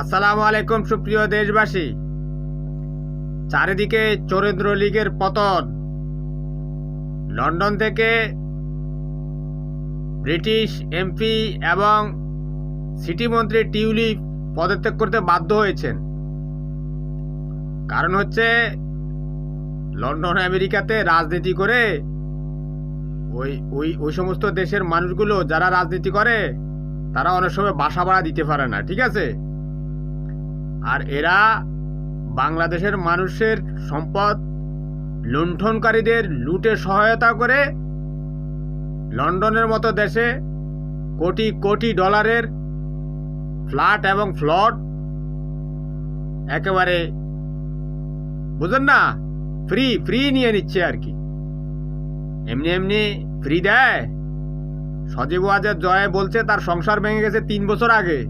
আসসালামু আলাইকুম, সুপ্রিয় দেশবাসী। চারিদিকে চরেন্দ্র লীগের পতন। লন্ডন থেকে ব্রিটিশ এমপি এবং সিটি মন্ত্রী টিউলিপ পদত্যাগ করতে বাধ্য হয়েছেন। কারণ হচ্ছে, লন্ডন আমেরিকাতে রাজনীতি করে ওই ওই ওই সমস্ত দেশের মানুষগুলো যারা রাজনীতি করে, তারা অনেক সময় বাসা ভাড়া দিতে পারে না, ঠিক আছে? আর এরা বাংলাদেশের মানুষের সম্পদ লুণ্ঠনকারীদের লুটে সহায়তা করে লন্ডনের মতো দেশে কোটি কোটি ডলারের ফ্ল্যাট এবং ফ্লট একেবারে বুঝলেন না, ফ্রি ফ্রি নিয়ে নিচ্ছে আর কি। এমনি এমনি ফ্রি দেয়। সজীব ওয়াজের জয় বলছে, তার সংসার ভেঙে গেছে তিন বছর আগে।